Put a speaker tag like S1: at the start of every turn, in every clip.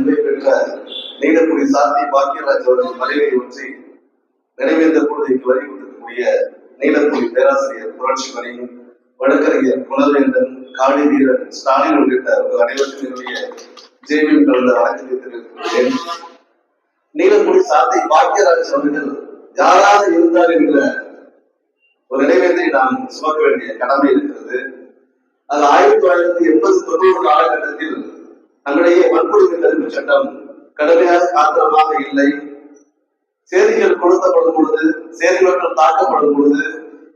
S1: நன்மை பெற்ற நீலக்குடி சாந்தி பாக்கியராஜ் அவர்கள் மறைவை ஒற்றி நிறைவேந்த பொழுதைக்கு வலியுறுத்தக்கூடிய நீலக்குடி பேராசிரியர் புரட்சிமணி வழக்கறிஞர் குணவேந்தன் காளி வீரர் ஸ்டாலின் உள்ளிட்ட உங்கள் அனைவருக்கும் என்னுடைய கலந்த வணக்கத்தை தெரிவித்துள்ளேன் நீலக்குடி சாந்தி பாக்கியராஜ் அவர்கள் யாராக இருந்தார் என்ற ஒரு நினைவேந்தை நாம் சுமக்க வேண்டிய கடமை இருக்கிறது. அது ஆயிரத்தி தொள்ளாயிரத்தி எண்பது தொண்ணூறு காலகட்டத்தில் நம்முடைய வன்கொடுமை தடுப்பு சட்டம் கடுமையாக காத்திரமாக இல்லை. செய்திகள் கொடுக்கப்படும் பொழுது செய்தி மக்கள் தாக்கப்படும் பொழுது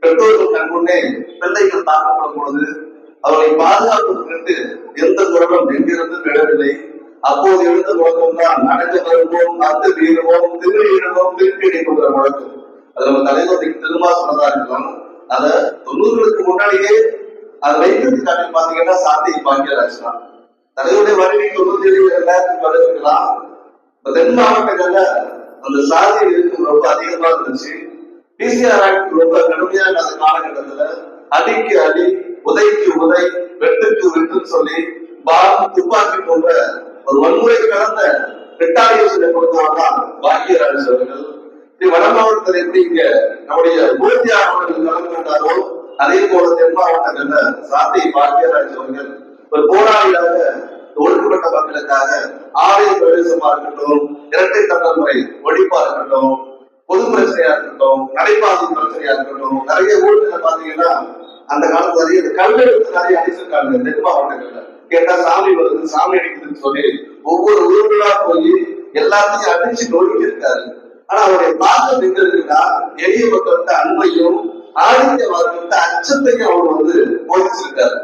S1: பெற்றோர்கள் கண்முன்னே பிள்ளைகள் தாக்கப்படும் பொழுது அவர்களை பாதுகாப்பதற்கு எந்த குரலும் எங்கிருந்து விடவில்லை. அப்போது எழுந்த முழக்கம் தான் நடக்க வருவோம் அத்து வீடுவோம் திருவிழிடுவோம் திருப்பி போகிற முழக்கம். அது நம்ம தலைவர் திரும்ப சொன்னதா இருக்கலாம் அத தொண்ணூறுகளுக்கு முன்னாடியே அதை வைத்தது காட்டி பாத்தீங்கன்னா சாத்தியை பாக்கியராஜ் தான். தலைவருடைய வருகைக்கு தொண்ணூத்தி ஏழு ரெண்டாயிரத்தி தென் மாவட்டங்கள்ல அந்த சாதி இருக்கும் ரொம்ப அதிகமா இருந்துச்சு. பிசிஆர் ஆக்ட் ரொம்ப கடுமையான அந்த காலகட்டத்துல அடிக்கு அடி உதைக்கு உதை வெட்டுக்கு வெட்டுன்னு சொல்லி பாம் துப்பாக்கி போன்ற ஒரு வன்முறை கலந்த ரிட்டாலியேஷனை கொடுத்தவர்தான் பாக்கியராஜ் அவர்கள். வட மாவட்டத்தில் எப்படி இங்க நம்முடைய மூர்த்தி அவர்கள் கலந்து கொண்டாரோ அதே போல தென் மாவட்டங்கள்ல சாந்தி பாக்கியராஜ் அவர்கள் ஒரு போராளியாக ஒடுக்கப்பட்ட மக்களுக்காக ஆலய பிரவேசமா இருக்கட்டும் இரட்டை தலைமுறை ஒழிப்பா இருக்கட்டும் பொது பிரச்சனையா இருக்கட்டும் நடைபாதை பிரச்சனையா இருக்கட்டும் நிறைய ஊழல்களை பாத்தீங்கன்னா அந்த காலத்துல நிறைய கல்லெடுத்து நிறைய அடிச்சிருக்காங்க தென் மாவட்டங்கள்ல கேட்டா சாமி வருது சாமி அடிக்குதுன்னு சொல்லி ஒவ்வொரு ஊர்களா போய் எல்லாத்தையும் அடிச்சு நொறுக்கி இருக்காரு. ஆனா அவருடைய தாக்கம் எங்க இருக்குன்னா எளிய மக்கள்கிட்ட அன்பையும் ஆதித்யவாதத்தை அச்சத்தையும் அவர் வந்து போதிச்சிருக்காரு.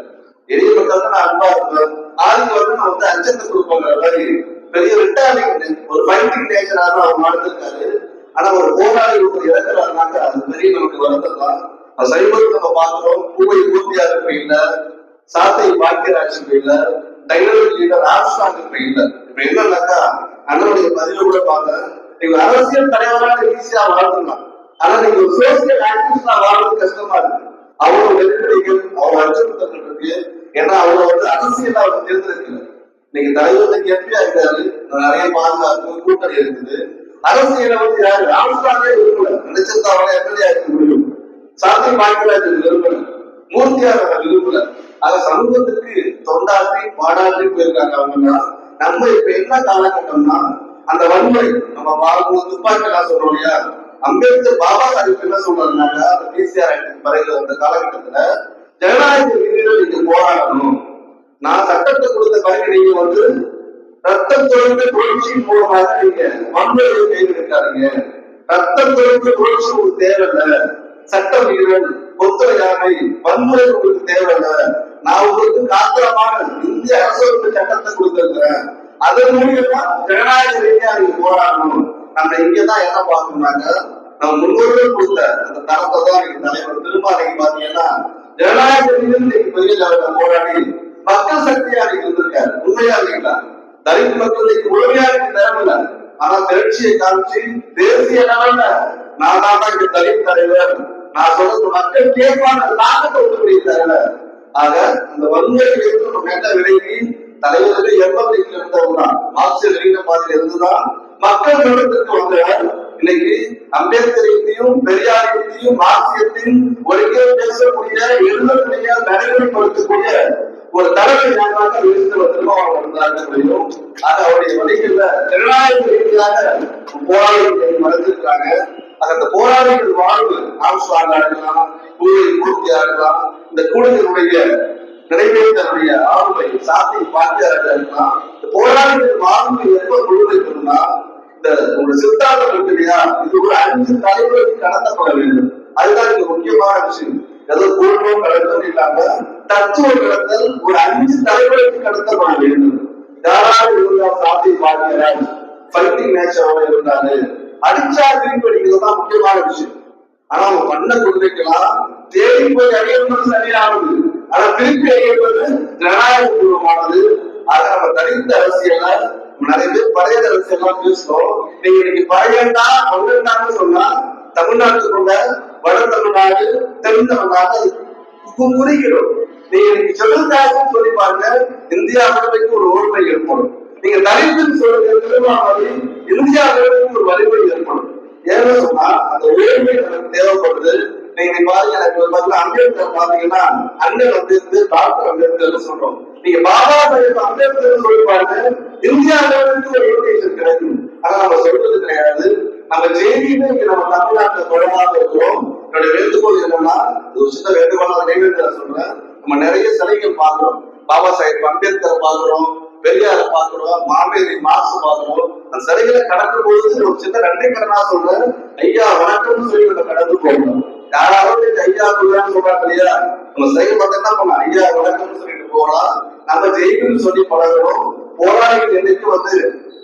S1: எளிய மக்கள் தான் நான் அன்பா இருப்பேன் வந்து நான் வந்து அஞ்சத்தை கொடுப்பாங்க. மாதிரி பெரிய ரிட்டாலிங் ஒரு ஃபைட்டிங் நேச்சரா தான் அவர் நடந்திருக்காரு ஆனா ஒரு போராளி ஒரு இறக்குறாருனாக்க அது பெரிய நமக்கு வருத்தம் தான் அது சைபர் நம்ம பார்க்கிறோம். பூவை பூர்த்தியா இருப்ப இல்ல சாத்தை பாக்கியராஜ் இல்ல டைனமிக் லீடர் ஆம்ஸ்டாங் இப்ப இல்ல இப்ப என்னன்னாக்கா அண்ணனுடைய பதில கூட பார்த்தேன் நீங்க அரசியல் தலைவராக ஈஸியா வளர்த்துலாம் ஆனா நீங்க ஒரு சோசியல் ஆக்டிவிஸ்டா வாழ்றது கஷ்டமா இருக்கு. அவ்வளவு நெருக்கடிகள் அவ்வளவு அச்சுறுத்தல் இருக்கு ஏன்னா அவ்வளவு வந்து அரசியல் அவர் தேர்ந்தெடுக்கல நீங்க தலைவர் எம்பியா இருக்காரு நிறைய பாதுகாப்பு கூட்டணி இருக்குது. அரசியலை வந்து யாரு? ராமசாமி விரும்பல. நினைச்சிருந்தா அவனை எம்எல்ஏ இருக்க முடியும் சாந்தி பாக்கியராஜ் விரும்பல. மூர்த்தியார் அவரை விரும்பல. ஆக சமூகத்துக்கு தொண்டாற்றி பாடாற்றி போயிருக்காங்க அவங்கன்னா நம்ம இப்ப என்ன காலகட்டம்னா அந்த வன்முறை. நம்ம பார்க்கும் துப்பாக்கி எல்லாம் சொல்றோம் இல்லையா? அம்பேத்கர் பாபா சாஹிப் என்ன சொல்றாருனாக்கா எம்ஜிஆர் பிசிஆர் பிறகு அந்த காலகட்டத்துல ஜனநாயக ரீதியில் நீங்க போராடணும். நான் சட்டத்தை கொடுத்த பிறகு நீங்க வந்து ரத்தம் தொடர்ந்து புரட்சியின் மூலமாக நீங்க வன்முறையை கைவிடுக்காதீங்க ரத்தம் தொடர்ந்து புரட்சி உங்களுக்கு தேவையில்ல. சட்ட வீரன் ஒத்துழையாமை வன்முறை உங்களுக்கு தேவையில்ல. நான் உங்களுக்கு காத்திரமான இந்திய அரசு சட்டத்தை கொடுத்திருக்கிறேன். அதன் மூலியமா ஜனநாயக ரீதியா நீங்க போராடணும். நம்ம இங்கதான் என்ன பார்க்கணும்னாங்க? நம் முன்னோர்கள் கொடுத்த அந்த தரத்தை தான் நீங்க தலைவர் திரும்ப பாத்தீங்கன்னா ஜனநாயகத்திலிருந்து ரீதியில் நீங்க போராடி மக்கள் சக்தியா நீங்க இருந்திருக்காரு. உண்மையா இல்லைங்களா? தலித் மக்களுக்கு முழுமையா இருக்கு தேவையில்ல ஆனா திரட்சியை காமிச்சு தேசிய லெவல்ல நான் தான் இங்க தலித் தலைவர். நான் சொல்றது மக்கள் கேட்பான தாக்கத்தை ஒத்துக்கூடிய தலைவர் ஆக அந்த வன்முறை வைத்து நம்ம மேல விலகி தலைவர்கள் எவ்வளவு இருந்தவர்தான் மார்க்சிய லெனின மாதிரி இருந்துதான் மக்கள் மன்றத்திற்கு வந்தவர் இன்னைக்கு அம்பேத்கரையும் பெரியாரையும் மார்க்சியத்தையும் ஒருங்கே பேசக்கூடிய எழுதக்கூடிய நடைமுறைப்படுத்தக்கூடிய ஒரு தலைமை நாளாக விரித்து திருமாவளவன் இருந்தாங்க தெரியும். அவருடைய வழிகள்ல ஜனநாயக ரீதியாக போராளிகள் மறந்துருக்காங்க அந்த போராளிகள் வாழ்வு ஆம்ஸ்டாங்கா இருக்கலாம் பூவை மூர்த்தியா இருக்கலாம் இந்த கூடுதலுடைய நிறைவேற்றனுடைய ஆளுமை சாத்தி பாக்கியாரா இருக்கலாம் இந்த போராளிகள் வாழ்வு எப்ப முழுமைக்கணும்னா இந்த ஒரு சித்தாந்தம் இருக்கு இல்லையா இது ஒரு அஞ்சு தலைவர்கள் கடத்தப்பட வேண்டும். அதுதான் இங்க முக்கியமான விஷயம். ஏதோ குடும்பம் கடத்தல் இல்லாம தத்துவ கடத்தல் ஒரு அஞ்சு தலைவர்களுக்கு கடத்தப்பட வேண்டும். யாராவது இருந்தா சாத்தி பார்க்கிறார் ஃபைட்டிங் நேச்சரோட இருந்தாரு அடிச்சா திருப்பி அடிக்கிறது தான் முக்கியமான விஷயம். ஆனா அவங்க பண்ண கொள்கைக்கெல்லாம் தேடி போய் அடியது சரியானது. ஆனா திருப்பி அடிப்பது ஜனநாயக பூர்வமானது அதை நம்ம தனித்த அரசியல நிறைய பேர் பழைய அரசியல்லாம் பேசுறோம் நீங்க இன்னைக்கு பழையண்டா தமிழ்நாடு சொன்னா தமிழ்நாட்டுக்குள்ள வட தமிழ்நாடு தென் தமிழ்நாடு அது நீங்க இன்னைக்கு சொல்லுங்க சொல்லி பாருங்க இந்தியா முழுமைக்கு ஒரு ஓர்மை ஏற்படும். நீங்க தலித்துன்னு சொல்றது திருமாவளி அளவுக்கு ஒரு வலிமை ஏற்படும். ஏன்னு சொன்னா அந்த உயர்மை நமக்கு தேவைப்படுது. நீங்க பாருங்க எனக்கு ஒரு பார்த்தீங்கன்னா அம்பேத்கர் பாத்தீங்கன்னா அண்ணன் வந்து டாக்டர் அம்பேத்கர் சொல்றோம். நீங்க பாபா சாஹேப் அம்பேத்கர் சொல்லி பாருங்க இந்தியாவில இருந்து ஒரு இன்விடேஷன் கிடைக்கும். ஆனா நம்ம சொல்றது கிடையாது. நம்ம ஜெயிலுமே இங்க நம்ம தமிழ்நாட்டுல தொடராக இருக்கிறோம். என்னுடைய வேண்டுகோள் என்னன்னா இது ஒரு சின்ன வேண்டுகோள் நிறைவேற்ற சொல்றேன். நம்ம நிறைய சிலைகள் பார்க்கிறோம். பாபா சாஹேப் அம்பேத்கர் பாக்குறோம் பெரியார பார்க்கிறோம் மாமேரி மாசு பார்க்கிறோம். அந்த சிலைகளை கடக்கும் பொழுது ஒரு சின்ன நன்றி கடனா சொல்றேன். ஐயா வணக்கம்னு சொல்லி நம்ம கடந்து போகணும். யாராவது இந்த ஐயா குருவான்னு சொல்றாங்க இல்லையா? நம்ம செயல்பட்டு என்ன பண்ணலாம்? ஐயா வணக்கம்னு சொல்லிட்டு போகலாம். நம்ம ஜெயிக்கணும்னு சொல்லி பழகணும். போராளிகள் என்னைக்கு வந்து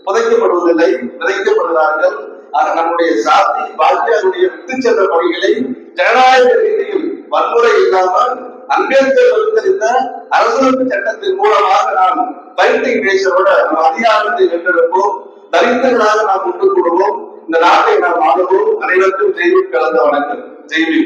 S1: புதைக்கப்படுவதில்லை விதைக்கப்படுகிறார்கள் ஆக நம்முடைய சாதி பாஜகவுடைய விட்டு சென்ற பணிகளை ஜனநாயக ரீதியில் வன்முறை இல்லாமல் அம்பேத்கர் வகுத்தறிந்த அரசியலமைப்பு சட்டத்தின் மூலமாக நாம் ஃபைட்டிங் நேஷனோட நம்ம அதிகாரத்தை வென்றெடுப்போம். தரித்திரர்களாக நாம் ஒன்று கூடுவோம். இந்த நாட்டை நாம் ஆளுவோம். அனைவருக்கும் ஜெய்வி கலந்த வணக்கம். ஜெய்வி